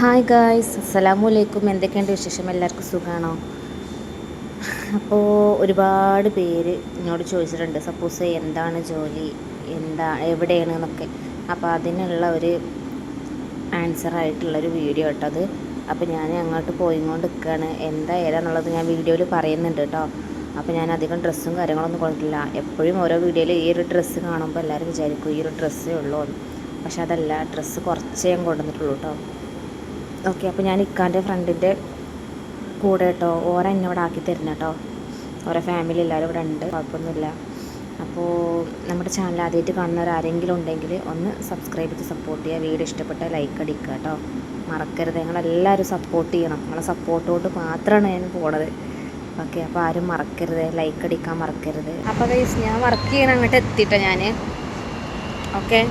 Hi guys അസ്സലാമു അലൈക്കും എന്തൊക്കെയുണ്ട് വിശേഷം? എല്ലാവർക്കും സുഖമാണോ അപ്പോൾ ഒരുപാട് പേര് എന്നോട് ചോദിച്ചിട്ടുണ്ട്. സപ്പോസ് എന്താണ് ജോലി? എന്താ എവിടെയാണ് എന്നൊക്കെ. അപ്പോൾ അതിനുള്ള ഒരു ആൻസർ ആയിട്ടുള്ളൊരു വീഡിയോ കേട്ടോ അത്. അപ്പോൾ ഞാൻ അങ്ങോട്ട് പോയിക്കൊണ്ട് നിൽക്കുകയാണ് എന്താ ഏതാന്നുള്ളത് ഞാൻ വീഡിയോയിൽ പറയുന്നുണ്ട് കേട്ടോ. അപ്പോൾ ഞാൻ അധികം ഡ്രസ്സും കാര്യങ്ങളൊന്നും കൊണ്ടിട്ടില്ല. എപ്പോഴും ഓരോ വീഡിയോയിൽ ഈ ഒരു ഡ്രസ്സ് കാണുമ്പോൾ എല്ലാവരും വിചാരിക്കും ഈ ഒരു ഡ്രസ്സേ ഉള്ളൂ പക്ഷെ അതല്ല ഡ്രസ്സ് കുറച്ചേ കൊണ്ടുവന്നിട്ടുള്ളൂ കേട്ടോ. ഓക്കെ അപ്പോൾ ഞാൻ ഇക്കാന്റെ ഫ്രണ്ടിന്റെ കൂടെ കേട്ടോ ഓര എന്നെ ഇവിടെ ആക്കി തരുന്ന കേട്ടോ ഓരോ ഫാമിലി എല്ലാവരും ഇവിടെ ഉണ്ട്. കുഴപ്പമൊന്നുമില്ല. അപ്പോൾ നമ്മുടെ ചാനൽ ആദ്യമായിട്ട് കാണുന്നവർ ആരെങ്കിലും ഉണ്ടെങ്കിൽ ഒന്ന് സബ്സ്ക്രൈബ് ചെയ്ത് സപ്പോർട്ട് ചെയ്യുക. വീഡിയോ ഇഷ്ടപ്പെട്ട ലൈക്ക് അടിക്കുക കേട്ടോ മറക്കരുത്. നിങ്ങളെല്ലാവരും സപ്പോർട്ട് ചെയ്യണം. നിങ്ങളെ സപ്പോർട്ടോട്ട് മാത്രമാണ് ഞാൻ പോണത്. ഓക്കെ അപ്പോൾ ആരും മറക്കരുത്. ലൈക്ക് അടിക്കാൻ മറക്കരുത്. അപ്പോൾ ഗൈസ് ഞാൻ വർക്ക് ചെയ്യണം അങ്ങോട്ട് എത്തിയിട്ടോ ഞാൻ ഓക്കെ.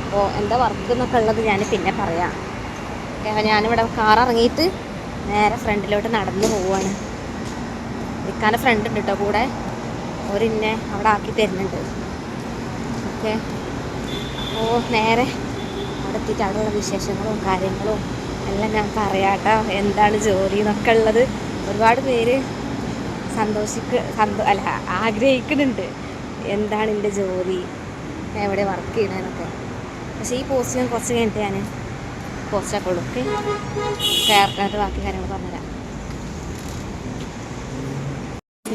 അപ്പോൾ എന്താ വർക്ക് എന്നൊക്കെ ഉള്ളത് ഞാൻ പിന്നെ പറയാം. ഓക്കെ അപ്പോൾ ഞാനിവിടെ കാർ ഇറങ്ങിയിട്ട് നേരെ ഫ്രണ്ടിലോട്ട് നടന്നു പോവുകയാണ് നിൽക്കാന്റെ ഫ്രണ്ട് ഉണ്ട് കേട്ടോ കൂടെ. ഒരിന്നെ അവിടെ ആക്കി തരുന്നുണ്ട്. ഓക്കെ. അപ്പോൾ നേരെ അവിടെ എത്തിയിട്ട് അവിടെയുള്ള വിശേഷങ്ങളും കാര്യങ്ങളും എല്ലാം ഞാൻ പറയാട്ടോ എന്താണ് ജോലി എന്നൊക്കെ ഉള്ളത്. ഒരുപാട് പേര് സന്തോഷിക്ക സന്തോ അല്ല ആഗ്രഹിക്കുന്നുണ്ട്. എന്താണ് എന്റെ ജോലി? എവിടെ വർക്ക് ചെയ്യണമെന്നൊക്കെ പക്ഷേ ഈ പോസ്റ്റ് ഞാൻ കുറച്ച് കഴിഞ്ഞിട്ട് ഞാൻ പോസ്റ്റൊക്കെ ഉള്ളൂ. ഓക്കെ? കയറിട്ട് ബാക്കി കാര്യങ്ങൾ പറഞ്ഞുതരാം.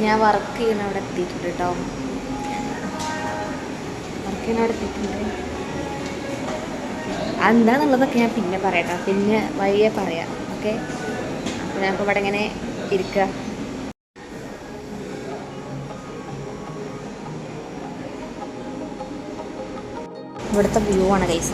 ഞാൻ വർക്ക് ചെയ്യുന്ന അവിടെ എത്തിയിട്ടുണ്ട് കേട്ടോ വർക്ക് ചെയ്യുന്ന അവിടെ എത്തിയിട്ടുണ്ട്. എന്താണെന്നുള്ളതൊക്കെ ഞാൻ പിന്നെ പറയാം പിന്നെ വഴിയെ പറയാം. ഓക്കെ? അപ്പോൾ ഞാനിപ്പോൾ ഇവിടെ ഇങ്ങനെ ഇരിക്കുക ഇവിടുത്തെ വ്യൂ ആണ് കൈസ്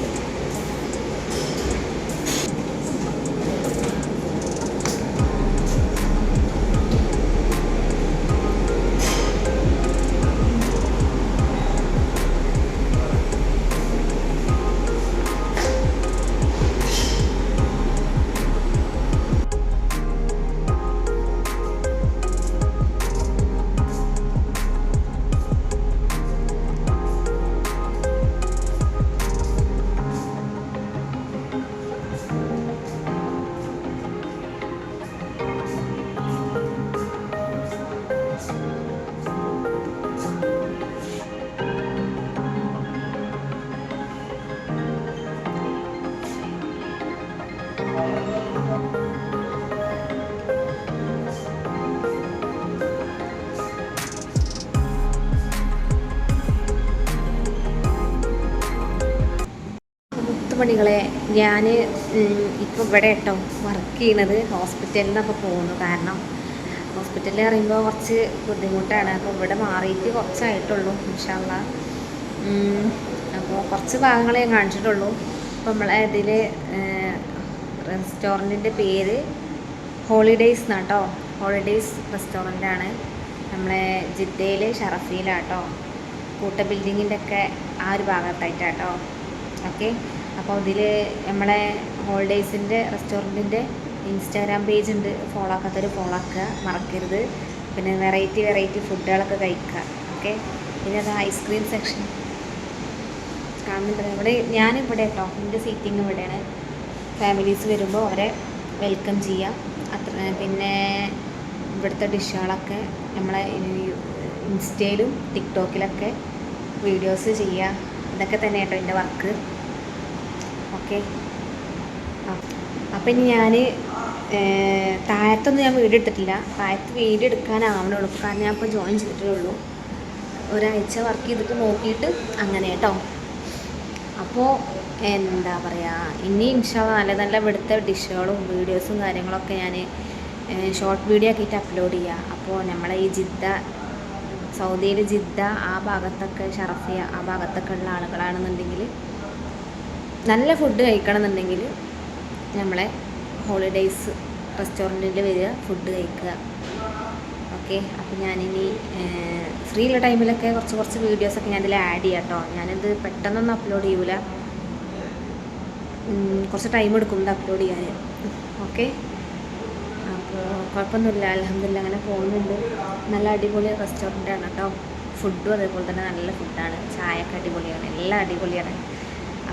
മുത്തുമണികളെ ഞാൻ ഇപ്പോൾ ഇവിടെ കേട്ടോ വർക്ക് ചെയ്യണത് ഹോസ്പിറ്റലിൽ നിന്നപ്പോൾ പോകുന്നു കാരണം ഹോസ്പിറ്റലിൽ പറയുമ്പോൾ കുറച്ച് ബുദ്ധിമുട്ടാണ്. അപ്പോൾ ഇവിടെ മാറിയിട്ട് കുറച്ചായിട്ടുള്ളൂ ഇൻഷാല്ല അപ്പോൾ കുറച്ച് ഭാഗങ്ങളെ ഞാൻ കാണിച്ചിട്ടുള്ളൂ. അപ്പോൾ നമ്മളെ ഇതിൽ റെസ്റ്റോറന്റിന്റെ പേര് ഹോളിഡേയ്സ് എന്നാട്ടോ ഹോളിഡേയ്സ് റെസ്റ്റോറന്റാണ് നമ്മളെ ജിദ്ദയിൽ ഷറഫിയിലാട്ടോ കൂട്ട ബിൽഡിങ്ങിന്റെ ഒക്കെ ആ ഒരു ഭാഗത്തായിട്ടാട്ടോ ഓക്കെ? അപ്പോൾ ഇതിൽ നമ്മളെ ഹോളിഡേയ്സിന്റെ റെസ്റ്റോറന്റിന്റെ ഇൻസ്റ്റാഗ്രാം പേജ് ഉണ്ട്. ഫോളോ ആക്കാത്തവർ ഫോളോ ആക്കുക. മറക്കരുത്. പിന്നെ വെറൈറ്റി വെറൈറ്റി ഫുഡുകളൊക്കെ കഴിക്കുക. ഓക്കെ പിന്നെ അത് ഐസ്ക്രീം സെക്ഷൻ കാണുന്നുണ്ട് ഇവിടെ ഞാനിവിടെ കേട്ടോ. എന്റെ സീറ്റിംഗ് ഇവിടെയാണ്. ഫാമിലീസ് വരുമ്പോൾ അവരെ വെൽക്കം ചെയ്യാം. അത്ര പിന്നെ ഇവിടുത്തെ ഡിഷുകളൊക്കെ നമ്മളെ ഇൻസ്റ്റയിലും ടിക്ടോക്കിലൊക്കെ വീഡിയോസ് ചെയ്യുക ഇതൊക്കെ തന്നെ കേട്ടോ എന്റെ വർക്ക് ഓക്കെ. അപ്പം ഞാൻ താഴത്തൊന്നും ഞാൻ വീഡിയോ എടുത്തിട്ടില്ല. താഴത്ത് വീഡിയോ എടുക്കാനാവണുള്ളൂ. കാരണം ഞാൻ ഇപ്പോൾ ജോയിൻ ചെയ്തിട്ടേ ഉള്ളൂ ഒരാഴ്ച വർക്ക് ചെയ്തിട്ട് നോക്കിയിട്ട് അങ്ങനെ കേട്ടോ അപ്പോൾ എന്താ പറയുക ഇനി ഇൻഷാ നല്ല നല്ല ഇവിടുത്തെ ഡിഷുകളും വീഡിയോസും കാര്യങ്ങളൊക്കെ ഞാൻ ഷോർട്ട് വീഡിയോ ആക്കിയിട്ട് അപ്ലോഡ് ചെയ്യുക അപ്പോൾ നമ്മളെ ഈ ജിദ്ദ സൗദിയിൽ ജിദ്ദ ആ ഭാഗത്തൊക്കെ ഷറഫിയ ആ ഭാഗത്തൊക്കെ ഉള്ള ആളുകളാണെന്നുണ്ടെങ്കിൽ നല്ല ഫുഡ് കഴിക്കണം എന്നുണ്ടെങ്കിൽ നമ്മളെ ഹോളിഡേയ്സ് റെസ്റ്റോറന്റിൽ വരിക ഫുഡ് കഴിക്കുക. ഓക്കെ അപ്പോൾ ഞാനിനി ഫ്രീ ഉള്ള ടൈമിലൊക്കെ കുറച്ച് കുറച്ച് വീഡിയോസൊക്കെ ഞാൻ ഇതിൽ ആഡ് ചെയ്യാം കേട്ടോ ഞാനിത് പെട്ടെന്നൊന്നും അപ്ലോഡ് ചെയ്യൂല. കുറച്ച് ടൈം എടുക്കും ഇത് അപ്ലോഡ് ചെയ്യാൻ ഓക്കെ അപ്പോൾ കുഴപ്പമൊന്നുമില്ല. അലഹമില്ല അങ്ങനെ പോകുന്നുണ്ട്. നല്ല അടിപൊളി റെസ്റ്റോറന്റ് ആണ് കേട്ടോ ഫുഡും അതേപോലെ തന്നെ നല്ല ഫുഡാണ് ചായയൊക്കെ അടിപൊളിയാണ്. എല്ലാം അടിപൊളിയാണ്.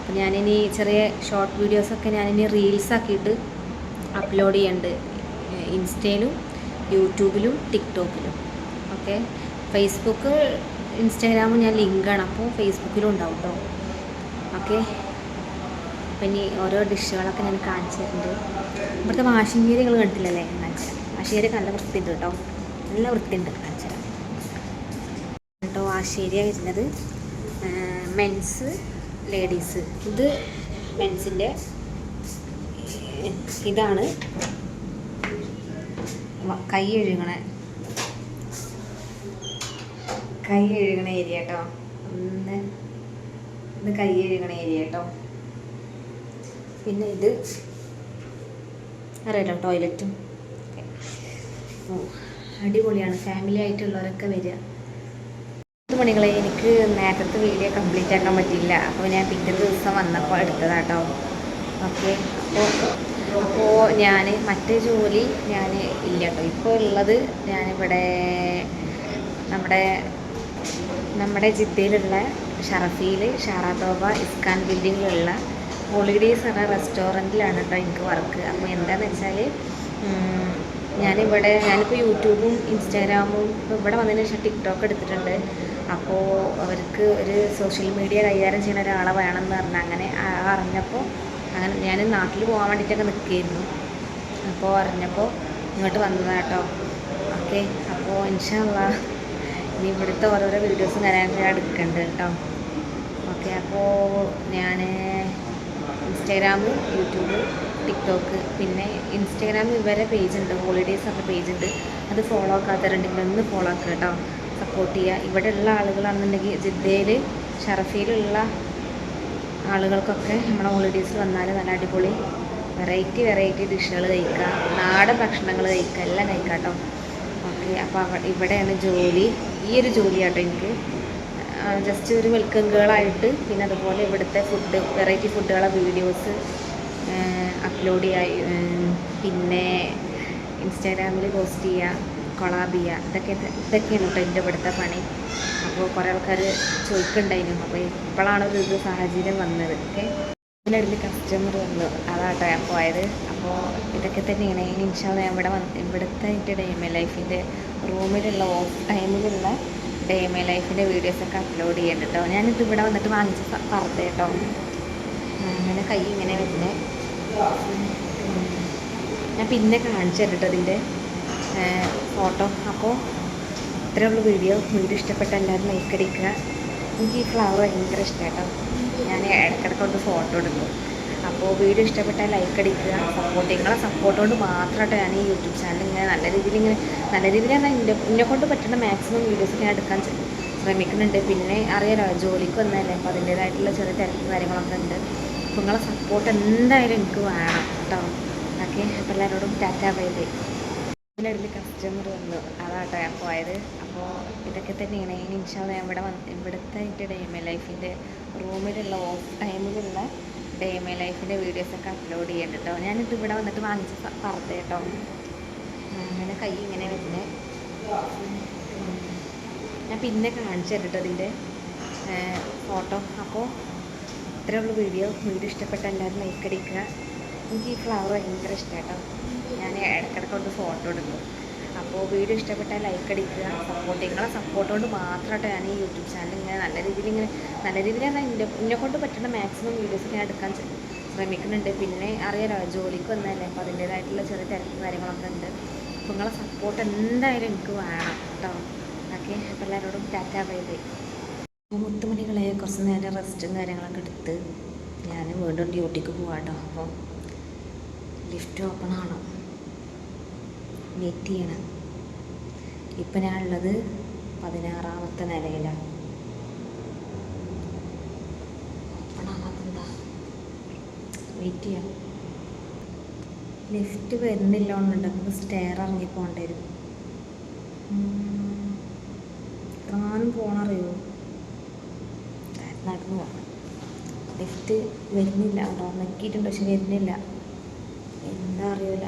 അപ്പോൾ ഞാനിനി ചെറിയ ഷോർട്ട് വീഡിയോസൊക്കെ ഞാനിനി റീൽസ് ആക്കിയിട്ട് അപ്ലോഡ് ചെയ്യുന്നുണ്ട് ഇൻസ്റ്റയിലും യൂട്യൂബിലും ടിക്ടോക്കിലും. ഓക്കെ? ഫേസ്ബുക്ക് ഇൻസ്റ്റാഗ്രാമും ഞാൻ ലിങ്കാണ് അപ്പോൾ ഫേസ്ബുക്കിലും ഉണ്ടാവും കേട്ടോ ഓക്കെ? അപ്പം ഇനി ഓരോ ഡിഷുകളൊക്കെ ഞാൻ കാണിച്ചു തരുന്നുണ്ട് ഇവിടുത്തെ വാഷിംഗ് നിങ്ങൾ കണ്ടിട്ടില്ലല്ലേ കാണിച്ചാൽ വാഷിംഗ് നല്ല വൃത്തിയുണ്ട് കേട്ടോ നല്ല വൃത്തിയുണ്ട്. കാണിച്ചു തരാം. കേട്ടോ വാശേരിയ വരുന്നത്. Men's ladies. ഇത് മെൻസിന്റെ ഇതാണ് കൈ എഴുകണ കൈ എഴുകണ ഏരിയ കേട്ടോ ഒന്ന് ഇത് കൈ എഴുകണ ഏരിയ കേട്ടോ പിന്നെ ഇത് അറിയാലോ ടോയ്ലറ്റും. അടിപൊളിയാണ്. ഫാമിലി ആയിട്ടുള്ളവരൊക്കെ വരിക. മണികളെ എനിക്ക് നേരത്തെ വീഡിയോ കംപ്ലീറ്റ് ആക്കാൻ പറ്റിയില്ല. അപ്പോൾ ഞാൻ പിറ്റേ ദിവസം വന്നപ്പോൾ എടുത്തതാട്ടോ. ഓക്കെ. അപ്പോൾ അപ്പോൾ ഞാൻ മറ്റേ ജോലി ഞാൻ ഇല്ല കേട്ടോ ഇപ്പോൾ ഉള്ളത് ഞാനിവിടെ നമ്മുടെ നമ്മുടെ ജിദ്ദയിലുള്ള ഷറഫിയിൽ ഷാറാതോബ ഇസ്കാൻ ബിൽഡിങ്ങിലുള്ള ഹോളിഡേയ്സ് എന്ന റെസ്റ്റോറന്റിലാണ് കേട്ടോ എനിക്ക് വർക്ക് അപ്പോൾ എന്താണെന്ന് വെച്ചാൽ ഞാനിവിടെ ഞാനിപ്പോൾ യൂട്യൂബും ഇൻസ്റ്റാഗ്രാമും ഇപ്പോൾ ഇവിടെ വന്നതിന് ശേഷം ടിക്ടോക്ക് എടുത്തിട്ടുണ്ട്. അപ്പോൾ അവർക്ക് ഒരു സോഷ്യൽ മീഡിയ കൈകാര്യം ചെയ്യുന്ന ഒരാളെ വേണമെന്ന് പറഞ്ഞാൽ അങ്ങനെ അറിഞ്ഞപ്പോൾ അങ്ങനെ ഞാൻ നാട്ടിൽ പോകാൻ വേണ്ടിയിട്ടൊക്കെ നിൽക്കുകയായിരുന്നു. അപ്പോൾ അറിഞ്ഞപ്പോൾ ഇങ്ങോട്ട് വന്നതാണ് കേട്ടോ. ഓക്കെ അപ്പോൾ ഇൻഷാല്ല ഇനി ഇവിടുത്തെ ഓരോരോ വീഡിയോസും കാര്യങ്ങളും ഞാൻ എടുക്കുന്നുണ്ട് കേട്ടോ. ഓക്കെ അപ്പോൾ ഞാൻ ഇൻസ്റ്റാഗ്രാം യൂട്യൂബ് ടിക്ടോക്ക് പിന്നെ ഇൻസ്റ്റാഗ്രാമിൽ ഇവരെ ഉണ്ട് ഹോളിഡേയ്സ് പേജ് ഉണ്ട്. അത് ഫോളോ ആക്കാത്തവരുണ്ടെങ്കിൽ ഒന്ന് ഫോളോ ആക്കുക കേട്ടോ. സപ്പോർട്ട് ചെയ്യുക. ഇവിടെ ഉള്ള ആളുകളാണെന്നുണ്ടെങ്കിൽ ജിദ്ദയിൽ ഷറഫിയിലുള്ള ആളുകൾക്കൊക്കെ നമ്മുടെ ഹോളിഡേയ്സിൽ വന്നാൽ നല്ല അടിപൊളി വെറൈറ്റി വെറൈറ്റി ഡിഷുകൾ കഴിക്കുക. നാടൻ ഭക്ഷണങ്ങൾ കഴിക്കുക. എല്ലാം കഴിക്കാം കേട്ടോ. ഓക്കെ അപ്പോൾ ഇവിടെയാണ് ജോലി. ഈ ഒരു ജോലിയാട്ടോ എനിക്ക്. ജസ്റ്റ് ഒരു വെൽക്കം ഗേളായിട്ട് പിന്നെ അതുപോലെ ഇവിടുത്തെ ഫുഡ് വെറൈറ്റി ഫുഡുകളെ വീഡിയോസ് അപ്ലോഡ് ചെയ്യുക പിന്നെ ഇൻസ്റ്റാഗ്രാമിൽ പോസ്റ്റ് ചെയ്യുക കൊളാബ് ചെയ്യുക ഇതൊക്കെ ഇതൊക്കെയാണ് കേട്ടോ എന്റെ ഇവിടുത്തെ പണി. അപ്പോൾ കുറേ ആൾക്കാർ ചോദിക്കണ്ടായിരുന്നു അപ്പോൾ ഇപ്പോഴാണ് ഒരു സാഹചര്യം വന്നത്. ഓക്കെ? ഇതിനടുത്ത് കസ്റ്റമർ വന്നു. അതാട്ടോ ഞാൻ പോയത്. അപ്പോൾ ഇതൊക്കെ തന്നെയാണ്. ഇനി ഇൻഷാല്ല ഞാൻ ഇവിടെ വന്ന് ഇവിടുത്തെ എന്റെ ഡേ മൈ ലൈഫിന്റെ റൂമിലുള്ള ഓഫ് ടൈമിലുള്ള ഡേ മൈ ലൈഫിന്റെ വീഡിയോസൊക്കെ അപ്ലോഡ് ചെയ്യുന്നുണ്ട് കേട്ടോ ഞാനിത് ഇവിടെ വന്നിട്ട് വാങ്ങിച്ച പറഞ്ഞു കേട്ടോ അങ്ങനെ കൈ ഇങ്ങനെ വരുന്നത് ഞാൻ പിന്നെ കാണിച്ചു തരട്ടോ അതിന്റെ ഫോട്ടോ. അപ്പോൾ ഇത്രയേ ഉള്ളൂ വീഡിയോ. വീഡിയോ ഇഷ്ടപ്പെട്ട എല്ലാവരും ലൈക്ക് അടിക്കുക. എനിക്ക് ഈ ഫ്ലവർ ഭയങ്കര ഇഷ്ടമായിട്ടോ ഞാൻ ഇടയ്ക്കിടയ്ക്ക് ഒന്ന് ഫോട്ടോ എടുക്കും അപ്പോൾ വീഡിയോ ഇഷ്ടപ്പെട്ടാൽ ലൈക്ക് അടിക്കുക. സപ്പോർട്ട് നിങ്ങളെ സപ്പോർട്ട് കൊണ്ട് മാത്രമായിട്ട് ഞാൻ ഈ യൂട്യൂബ് ചാനൽ ഇങ്ങനെ നല്ല രീതിയിൽ ഇങ്ങനെ നല്ല രീതിയിൽ ഞാൻ എന്റെ എന്നെ കൊണ്ട് പറ്റുന്ന മാക്സിമം വീഡിയോസ് ഞാൻ എടുക്കാൻ ശ്ര- ശ്രമിക്കുന്നുണ്ട്. പിന്നെ അറിയാലോ ജോലിക്ക് വന്നതല്ലേ അപ്പോൾ അതിന്റേതായിട്ടുള്ള ചെറിയ തിരക്കും കാര്യങ്ങളൊക്കെ ഉണ്ട്. അപ്പോൾ നിങ്ങളെ സപ്പോർട്ട് എന്തായാലും എനിക്ക് വേണം കേട്ടോ. ഓക്കെ അപ്പോൾ എല്ലാവരോടും ടാറ്റാ ബൈ ബൈ. ഇതിനിടയിൽ കസ്റ്റമർ വന്നു. അതാട്ടോ ഞാൻ പോയത്. അപ്പോൾ ഇതൊക്കെ തന്നെയാണ്. ഇനി ഇൻഷാ ഞാൻ ഇവിടെ വന്ന് ഇവിടുത്തെ എന്റെ ഡേ മൈ ലൈഫിന്റെ റൂമിലുള്ള ഓഫ് ടൈമിലുള്ള ഡേ മൈ ലൈഫിന്റെ വീഡിയോസൊക്കെ അപ്ലോഡ് ചെയ്യുന്നുണ്ട് കേട്ടോ. ഞാനിത് ഇവിടെ വന്നിട്ട് വാങ്ങിച്ച പ- പർദ്ദ കേട്ടോ. അങ്ങനെ കൈ ഇങ്ങനെ വരുന്നത് ഞാൻ പിന്നെ കാണിച്ചു തരട്ടോ ഇതിന്റെ ഫോട്ടോ അപ്പോൾ ഇത്രയേ ഉള്ളൂ വീഡിയോ. വീഡിയോ ഇഷ്ടപ്പെട്ട എല്ലാവരും ലൈക്ക് അടിക്കുക. എനിക്ക് ഈ ഫ്ലവർ ഭയങ്കര ഇഷ്ടമായിട്ടോ ഞാൻ ഇടയ്ക്കിടയ്ക്ക് ഒന്ന് ഫോട്ടോ എടുക്കും അപ്പോൾ വീഡിയോ ഇഷ്ടപ്പെട്ടാൽ ലൈക്ക് അടിക്കുക. സപ്പോർട്ട് നിങ്ങളെ സപ്പോർട്ട് കൊണ്ട് മാത്രമായിട്ട് ഞാൻ ഈ യൂട്യൂബ് ചാനൽ ഇങ്ങനെ നല്ല രീതിയിൽ ഇങ്ങനെ നല്ല രീതിയിൽ പറഞ്ഞാൽ എന്റെ എന്നെ കൊണ്ട് പറ്റുന്ന മാക്സിമം വീഡിയോസ് ഞാൻ എടുക്കാൻ ശ്രമിക്കുന്നുണ്ട്. പിന്നെ അറിയാലോ ജോലിക്ക് വന്നതല്ലേ അപ്പോൾ അതിന്റേതായിട്ടുള്ള ചെറിയ തിരക്കും കാര്യങ്ങളൊക്കെ ഉണ്ട്. അപ്പോൾ നിങ്ങളെ സപ്പോർട്ട് എന്തായാലും എനിക്ക് വേണം കേട്ടോ ഓക്കെ അപ്പോൾ എല്ലാവരോടും ടാറ്റാ ബൈ ബൈ. മുത്തുമണികളെ കുറച്ച് നേരം റെസ്റ്റും കാര്യങ്ങളൊക്കെ എടുത്ത് ഞാൻ വീണ്ടും ഡ്യൂട്ടിക്ക് പോവാട്ടോ. അപ്പോൾ ലിഫ്റ്റ് ഓപ്പൺ ആണോ വെയിറ്റ് ചെയ്യണം. ഇപ്പം ഞാനുള്ളത് പതിനാറാമത്തെ നിലയിലാണ്. വെയിറ്റ് ചെയ്യാം. ലിഫ്റ്റ് വരുന്നില്ല എന്നുണ്ടെങ്കിൽ സ്റ്റെയർ ഇറങ്ങി പോകേണ്ടി വരും. എത്രങ്ങാനും പോകണറിയോ നടന്നു. പോകണം ലിഫ്റ്റ് വരുന്നില്ല. അവിടെ ഒന്നക്കിയിട്ടുണ്ട് പക്ഷെ വരുന്നില്ല. എന്താ അറിയില്ല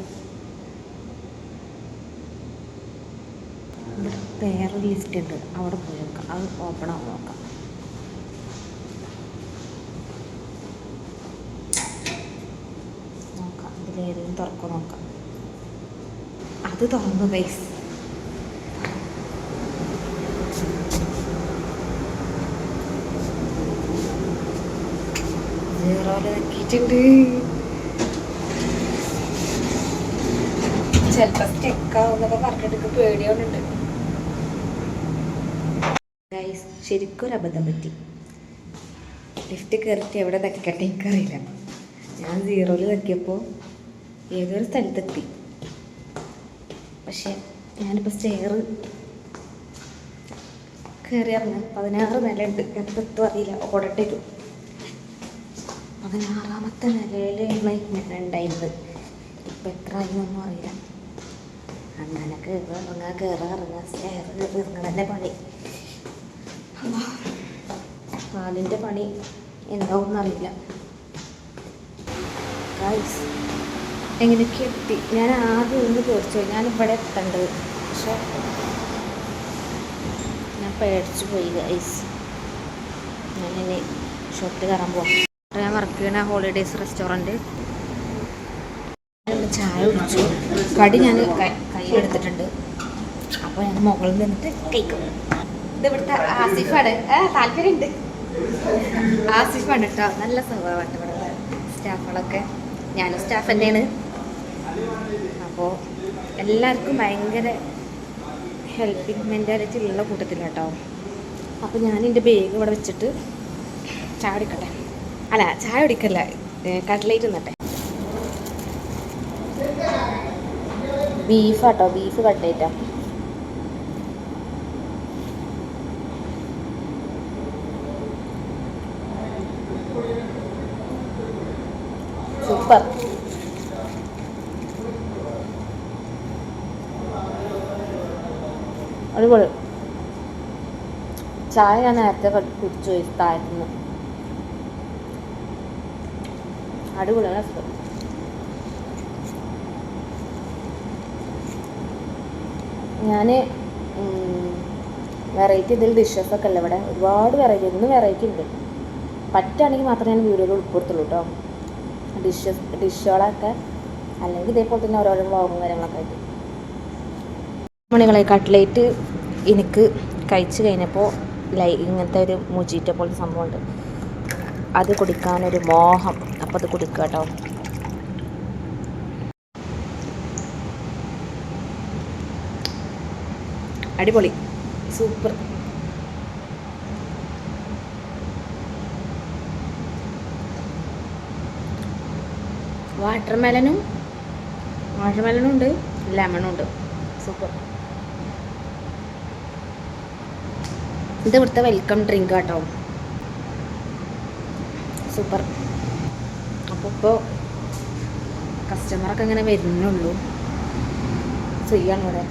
വേറെ ലിഫ്റ്റ് ഉണ്ട്. അവിടെ പോയി നോക്കാം. അത് ഓപ്പൺ ആവും നോക്കാം. നോക്കാം. അതിലേതെങ്കിലും തുറക്കോ നോക്കാം. അത് തുറന്നു പൈസ സീറോയിൽ നോക്കിയിട്ടുണ്ട് ചിലപ്പോ സ്റ്റെക്കാവുന്നൊക്കെ പറഞ്ഞിട്ട് പേടിയോണ്ടുണ്ട് ഗൈസ് ശരിക്കും ഒരു അബദ്ധം പറ്റി. ലിഫ്റ്റ് കയറിയിട്ട് എവിടെ നിൽക്കട്ടെ എനിക്കറിയില്ല. ഞാൻ സീറോയിൽ നിൽക്കിയപ്പോൾ ഏതൊരു സ്ഥലത്തെത്തി. പക്ഷെ ഞാനിപ്പോൾ സ്റ്റെയർ കയറി ഇറങ്ങാം. പതിനാറ് നില ഉണ്ട് എപ്പോൾ എത്തും അറിയില്ല ഓടട്ടേക്കും ആറാമത്തെ നിലയിലാണ് ഞാൻ ഉണ്ടായിരുന്നത് ഇപ്പം എത്ര ആയിരുന്നൊന്നും അറിയില്ല. അങ്ങനെ കയറുക ഇറങ്ങുക കയറുക ഇറങ്ങുക സ്റ്റെയർ ഇറങ്ങണന്നെ പണി. അതിന്റെ പണി എന്താവും അറിയില്ല. എങ്ങനെയൊക്കെ എത്തി ഞാൻ ആദ്യം ഒന്ന് പേടിച്ചു ഞാൻ ഇവിടെ എത്തേണ്ടത്. പക്ഷെ ഞാൻ പേടിച്ചു പോയി ഗൈസ് ഞാനിനി ഷോപ്പിൽ കയറാൻ പോവാം. ഞാൻ വർക്ക് ചെയ്യണ ഹോളിഡേയ്സ് റെസ്റ്റോറന്റ് ചായ കുടിച്ചു. കടി ഞാൻ കയ്യിലെടുത്തിട്ടുണ്ട് അപ്പോൾ ഞാൻ മുകളിൽ നിന്നിട്ട് കഴിക്കും ഇത് ഇവിടുത്തെ ആസിഫാണ്. താല്പര്യമുണ്ട് ആസിഫാണ് കേട്ടോ നല്ല സ്വഭാവമാണ് ഇവിടെ സ്റ്റാഫുകളൊക്കെ. ഞാനും സ്റ്റാഫ് തന്നെയാണ്. അപ്പോൾ എല്ലാവർക്കും ഭയങ്കര ഹെൽപ്പിംഗ് മെന്റാലിറ്റി ഉള്ള കൂട്ടത്തിലാണ് കേട്ടോ അപ്പോൾ ഞാൻ എന്റെ ബാഗ് ഇവിടെ വെച്ചിട്ട് ചായ കുടിക്കട്ടെ. അല്ല ചായ കുടിക്കല്ല? കട്ട്ലേറ്റ് നിന്നട്ടെ ബീഫാട്ടോ ബീഫ് കട്ട്ലേറ്റാ. സൂപ്പർ. അടിപൊളി. ചായ ഞാൻ നേരത്തെ കുടിച്ചു പോയി താഴത്തുനിന്ന് സുഖം ഞാൻ വെറൈറ്റി ഇതിൽ ഡിഷസ് ഒക്കെ അല്ല ഇവിടെ. ഒരുപാട് വെറൈറ്റി ഒന്നും വെറൈറ്റി ഉണ്ട്. പറ്റുകയാണെങ്കിൽ മാത്രമേ ഞാൻ വീഡിയോയിൽ ഉൾപ്പെടുത്തുള്ളൂ കേട്ടോ ഡിഷസ് ഡിഷുകളൊക്കെ അല്ലെങ്കിൽ ഇതേപോലെ തന്നെ ഓരോരോ വ്ളോഗും കാര്യങ്ങളൊക്കെ ആയിട്ട്. മണികളെ കട്ട്ലേറ്റ് എനിക്ക് കഴിച്ചു കഴിഞ്ഞപ്പോൾ ലൈ ഇങ്ങനത്തെ ഒരു മുജീറ്റ പോലത്തെ സംഭവമുണ്ട് അത് കുടിക്കാനൊരു മോഹം. അപ്പോൾ അത് കുടിക്കുക കേട്ടോ. അടിപൊളി. സൂപ്പർ. വാട്ടർ മെലനും വാട്ടർ മെലനും ഉണ്ട് ലെമണും ഉണ്ട്. സൂപ്പർ. ഇത് ഇവിടുത്തെ വെൽക്കം ഡ്രിങ്ക് കേട്ടോ. സൂപ്പർ. ഇപ്പോൾ കസ്റ്റമറൊക്കെ ഇങ്ങനെ വരുന്നുള്ളൂ. ചെയ്യാണ് ഇവിടെ.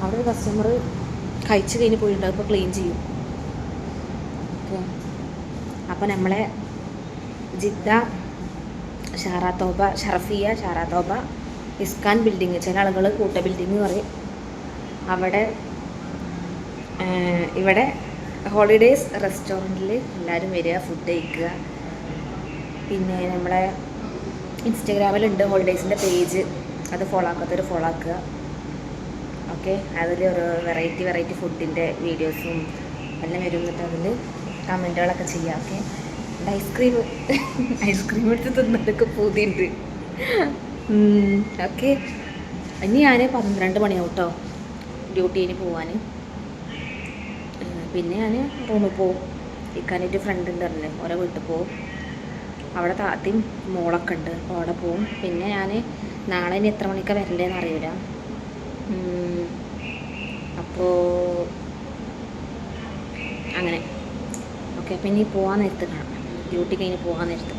അവിടെ ഒരു കസ്റ്റമർ കഴിച്ച് കഴിഞ്ഞ് പോയിട്ടുണ്ട്. ഇപ്പോൾ ക്ലീൻ ചെയ്യും. ഓക്കെ അപ്പോൾ നമ്മളെ ജിദ്ദ ഷാറാത്തോബ ഷറഫിയ ഷാറാത്തോബ ഇസ്കാൻ ബിൽഡിങ് ചില ആളുകൾ കൂട്ട ബിൽഡിങ് പറയും. അവിടെ ഇവിടെ ഹോളിഡേയ്സ് റെസ്റ്റോറന്റിൽ എല്ലാവരും വരിക ഫുഡ് കഴിക്കുക. പിന്നെ നമ്മളെ ഇൻസ്റ്റഗ്രാമിലുണ്ട് ഹോളിഡേയ്സിന്റെ പേജ്. അത് ഫോളോ ആക്കാത്തവർ ഫോളോ ആക്കുക. ഓക്കെ? അതിൽ ഒരു വെറൈറ്റി വെറൈറ്റി ഫുഡിന്റെ വീഡിയോസും എല്ലാം വരും അതിൽ കമന്റുകളൊക്കെ ചെയ്യാം. ഓക്കെ? ഐസ്ക്രീം ഐസ്ക്രീം എടുത്ത് തിന്നതൊക്കെ പൂതിയുണ്ട്. ഓക്കെ? ഇനി ഞാൻ പന്ത്രണ്ട് മണിയാവും കേട്ടോ ഡ്യൂട്ടിന് പോവാൻ പിന്നെ ഞാൻ റൂമിൽ പോവും. ഇക്കാനായിട്ട് ഫ്രണ്ട് ഉണ്ട് പറഞ്ഞില്ലേ ഓരോ വീട്ടിൽ പോവും. അവിടെ താത്തിയും മോളൊക്കെ ഉണ്ട്. അപ്പോൾ അവിടെ പോവും. പിന്നെ ഞാൻ നാളെ ഇനി എത്ര മണിക്കാണ് വരണ്ടേന്ന് അറിയില്ല അപ്പോൾ അങ്ങനെ. ഓക്കെ അപ്പം ഇനി പോകാൻ നേരത്ത് കാണാം. ഡ്യൂട്ടി കഴിഞ്ഞ് പോകാൻ നേരത്ത്.